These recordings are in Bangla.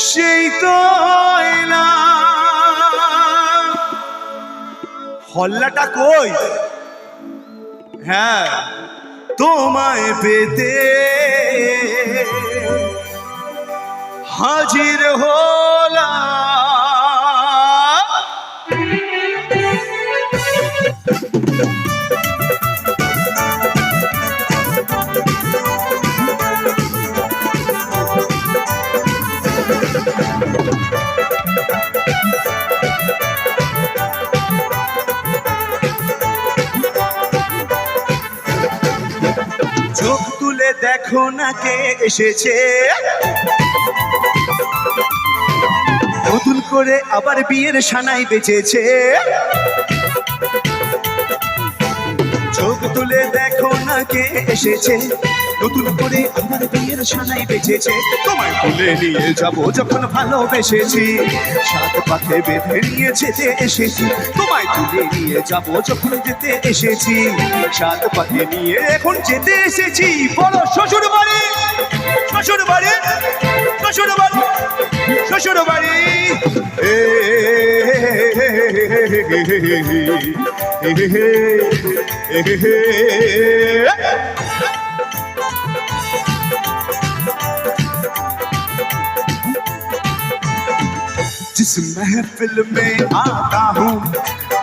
সেই তো হল্লাটা কই? হ্যাঁ তোমায় পেতে হাজির হলা চোখ তুলে দেখো না কে এসেছে। নতুন করে আবার বিয়ের সানাই বেঁচেছে। চোখ তুলে দেখো না কে এসেছে। নতুন করে আমার বিয়ের সানাই বেঁচেছে তোমায় তুলে নিয়ে যাব যখন ভালোবেসেছি সাত পাখে বেঁধে নিয়ে যেতে এসেছি তোমায় তুলে নিয়ে যাব যখন যেতে এসেছি সাত পাখে নিয়ে এখন যেতে এসেছি বড় শ্বশুর বাড়ি শ্বশুর বাড়ি শ্বশুর বাড়ি শ্বশুর বাড়ি এ जिस महफिल में आता हूँ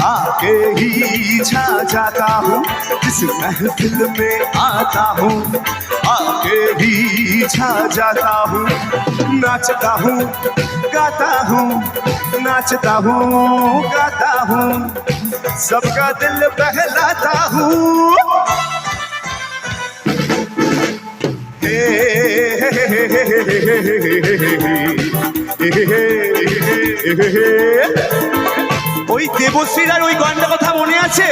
आके ही छा जाता हूँ इस महफिल में आता हूँ आके ही छा जाता हूँ नाचता हूँ गाता हूँ नाचता हूँ गाता हूँ सबका दिल बहलाता हूँ हे हे हे हे हे हे हे हे हे ওই দেবশ্রীরার ওই গানটা কথা মনে আছে?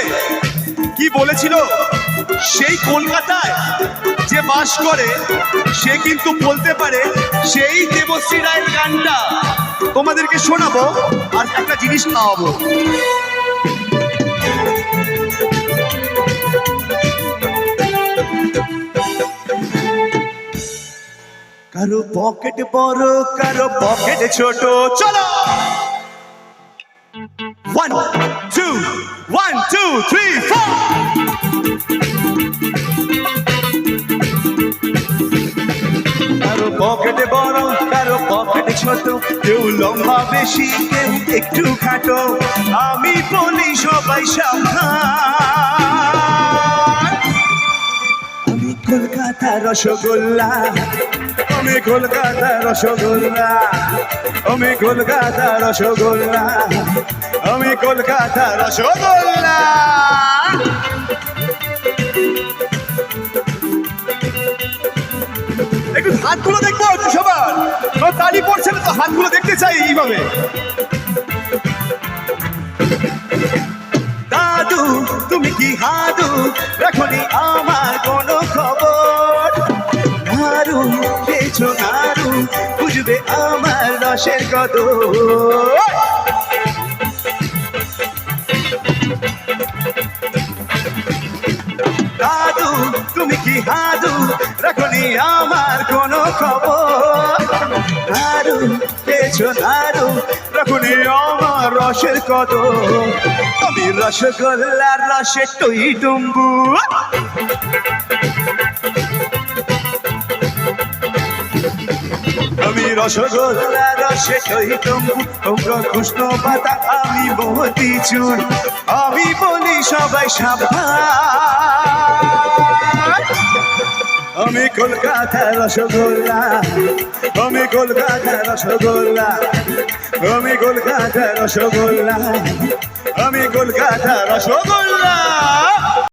কি বলেছিল? সেই কলকাতায় যে বাস করে, সে কিন্তু বলতে পারে সেই দেবশ্রী রায়ের গানটা। তোমাদেরকে শোনাবো আর একটা জিনিস খাওয়াবো। কারও পকেট বড়, কারও পকেট ছোট। চলো! Two one two three four কারও পকেট বড়, কারও পকেট ছোট, কেউ লম্বা বেশি, কেউ একটু খাটো। আমি বলি সবাই সাবধান। আমি কলকাতা রসগোল্লা আমি কলকাতা রসগোল্লা, আমি কলকাতা রসগোল্লা, আমি কলকাতা রসগোল্লা। একটু হাতগুলো দেখব একটু সবার। তালি পড়ছে না তো হাতগুলো দেখতে চাই এইভাবে। দাদু, তুমি কি হাদু? রাখনি আমার বুঝবে আমার রসের কত? দাদু, তুমি কি হাদু রাখনি আমার কোনো খবর। নারু পেছো নারু রাখনি আমার রসের কত? আমি রসগোল্লার রসে টই ডুম্বু। রসগোল্লা রসে ডুম্বু তোমরা কৃষ্ণ পাতা আমি মতি চুর আমি বলি সবাই সাবধান আমি কলকাতা রসগোল্লা আমি কলকাতা রসগোল্লা আমি কলকাতা রসগোল্লা আমি কলকাতা রসগোল্লা